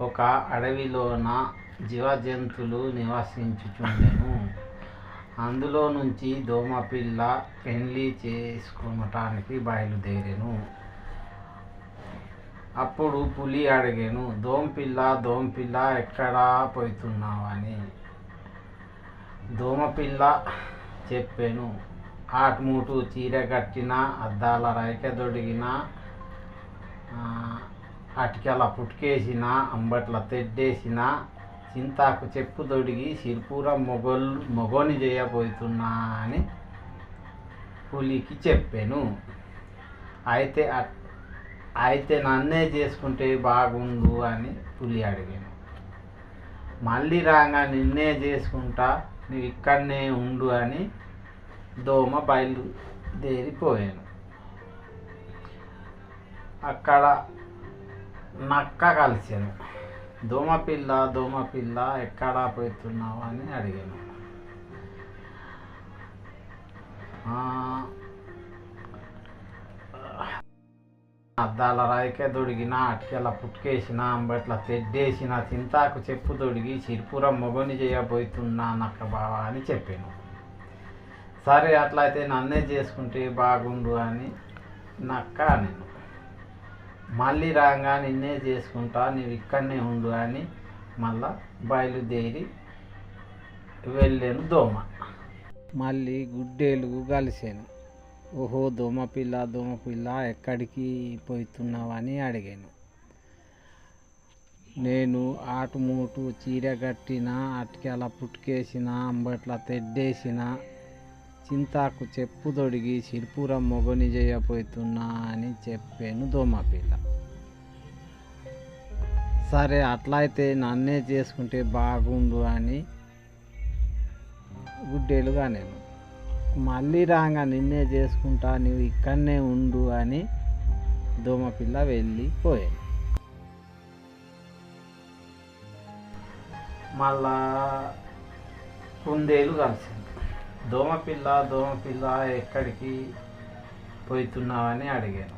ఒక అడవిలోన జీవజంతువులు నివసించుచుండెను. అందులో నుంచి దోమపిల్ల పెండ్లి చేసుకోవటానికి బయలుదేరెను. అప్పుడు పులి అడిగాను దోమపిల్ల దోమపిల్ల ఎక్కడా పోతున్నావని? దోమపిల్ల చెప్పాను ఆటుమూటు చీర కట్టిన అద్దాల రైక దొడిగిన అటికల పుట్టుకేసిన అంబట్ల తెడ్డేసిన చింతాకు చెప్పు తొడిగి సిరిపూర మొగోళ్ళు మొగోని చేయబోతున్నా అని పులికి చెప్పాను. అయితే అట్- అయితే నన్నే చేసుకుంటే బాగుండు అని పులి అడిగాను. మళ్ళీ రాగా నిన్నే చేసుకుంటా నువ్వు ఇక్కడనే ఉండు అని దోమ బయలుదేరిపోయాను. అక్కడ నక్క కలిసాను దోమపిల్ల దోమపిల్ల ఎక్కడా పోతున్నావు అని అడిగాను. అద్దాల రాయికే దొడిగిన అటికెల పుట్టుకేసిన అంబట్ల తెడ్డేసిన చింతాకు చెప్పు దొడిగి చిరుపురం మొగని చేయబోతున్నా నక్క బావా అని చెప్పాను. సరే అట్లయితే నన్నే చేసుకుంటే బాగుండు అని నక్క నేను మళ్ళీ రాగా నిన్నే చేసుకుంటా నువ్వు ఇక్కడనే ఉండు అని మళ్ళా బయలుదేరి వెళ్ళాను దోమ. మళ్ళీ గుడ్డేలుగు కలిసాను ఓహో దోమ పిల్ల దోమ పిల్ల ఎక్కడికి పోతున్నావని అడిగాను. నేను ఆటుమూటు చీర కట్టిన అటుకెలా పుట్టుకేసిన అంబట్ల తెడ్డేసిన చింతాకు చెప్పు తొడిగి శిల్పురం మొగని చేయబోతున్నా అని చెప్పాను దోమపిల్ల. సరే అట్లయితే నన్నే చేసుకుంటే బాగుండు అని గుడ్డేలుగా నేను. మళ్ళీ రాగా నిన్నే చేసుకుంటా నువ్వు ఇక్కడనే ఉండు అని దోమపిల్ల వెళ్ళిపోయాను మళ్ళా కుందేలు కలిసింది దోమపిల్ల దోమపిల్ల ఎక్కడికి పోతున్నావని అడిగాను.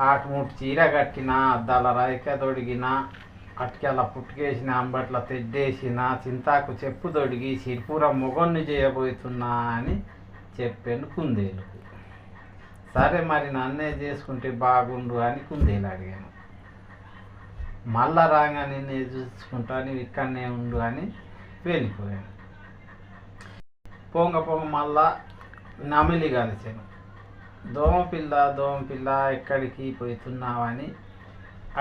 ఆకుముట్టు చీర కట్టిన అద్దాల రాయిక తొడిగిన అటికెల పుట్టుకేసిన అంబట్ల తెడ్డేసిన చింతాకు చెప్పు తొడిగి సిరిపురం మొగొన్ని చేయబోతున్నా అని చెప్పాను కుందేలుకు సరే మరి నన్నే చేసుకుంటే బాగుండు అని కుందేలు అడిగాను. మళ్ళా రాగా నిన్నే చూసుకుంటా నువ్వు ఇక్కడనే ఉండు అని వెళ్ళిపోయాను. పొంగ పొంగ మళ్ళా నమిలి కలిసాను. దోమపిల్ల దోమపిల్ల ఎక్కడికి పోతున్నావని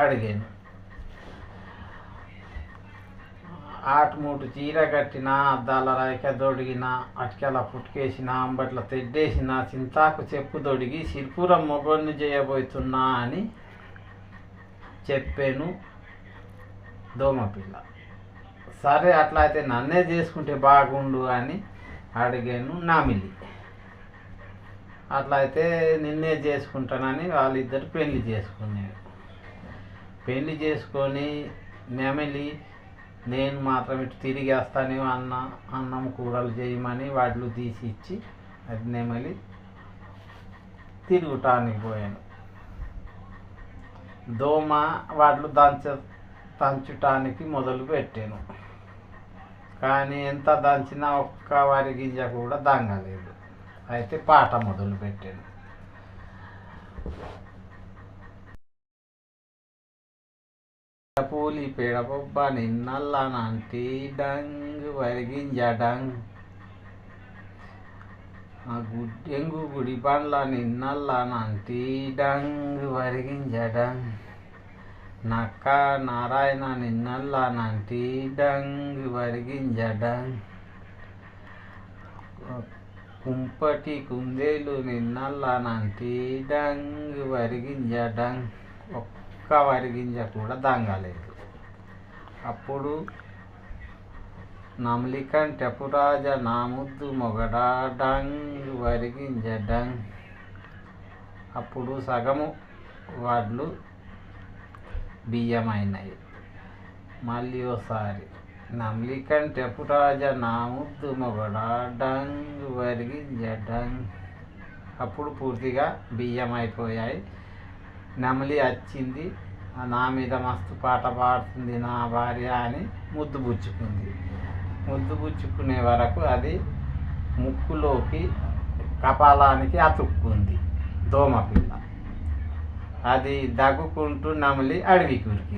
అడిగాను. ఆటుమూటు చీర కట్టిన అద్దాల రాయిక దొడిగిన అటికెల పుట్టుకేసిన అంబట్ల తెడ్డేసిన చింతాకు చెప్పు దొడిగి సిర్పురం మొగొన్ని చేయబోతున్నా అని చెప్పాను దోమపిల్ల సరే అట్లా అయితే నన్నే చేసుకుంటే బాగుండు అని అడిగాను నామిలి అట్లా అయితే నిన్నే చేసుకుంటానని వాళ్ళిద్దరు పెళ్ళి చేసుకున్నారు. పెళ్ళి చేసుకొని నెమలి నేను మాత్రం ఇటు తిరిగి వేస్తాను అన్న అన్నం కూరలు చేయమని వాటిలో తీసి ఇచ్చి అది నెమలి తిరుగుటానికి పోయాను. దోమ వాటిలో దంచ దంచటానికి మొదలు పెట్టాను కానీ ఎంత దంచినా ఒక్క వరి గింజ కూడా దంగలేదు. అయితే పాట మొదలుపెట్టాను పూలి పేడబొబ్బ నిన్నల్లా నాంటి డంగ్ వరిగింజ డంగ్. ఆ గుడ్డెంగు గుడి పండ్ల నిన్నల్లా నాంటి డంగ్ వరిగింజ డంగ్. నక్క నారాయణ నిన్నల్లా నాంటి డంగ్ వరిగింజ కుంపటి కుందేలు నిన్నల్లా నాంటి డంగ్ వరిగింజ ఒక్క వరిగింజ కూడా దంగలేదు. అప్పుడు నమలికన్ టపురాజ నాముద్దు మొగడా డంగ్ వరిగింజ అప్పుడు సగము వాళ్ళు బియ్యం మళ్ళీ ఒకసారి నమ్లికం టెపురాజ నా ముద్దు మొగడా డంగ్ వరిగింజ డంగ్ అప్పుడు పూర్తిగా బియ్యం అయిపోయాయి నెమలి వచ్చింది నా మీద మస్తు పాట పాడుతుంది నా భార్య అని ముద్దు పుచ్చుకుంది. ముద్దు పుచ్చుకునే వరకు అది ముక్కులోకి కపాలానికి అతుక్కుంది. దోమపిల్ల అది దగ్గుకుంటూ నమ్మలి అడవికి ఉరికి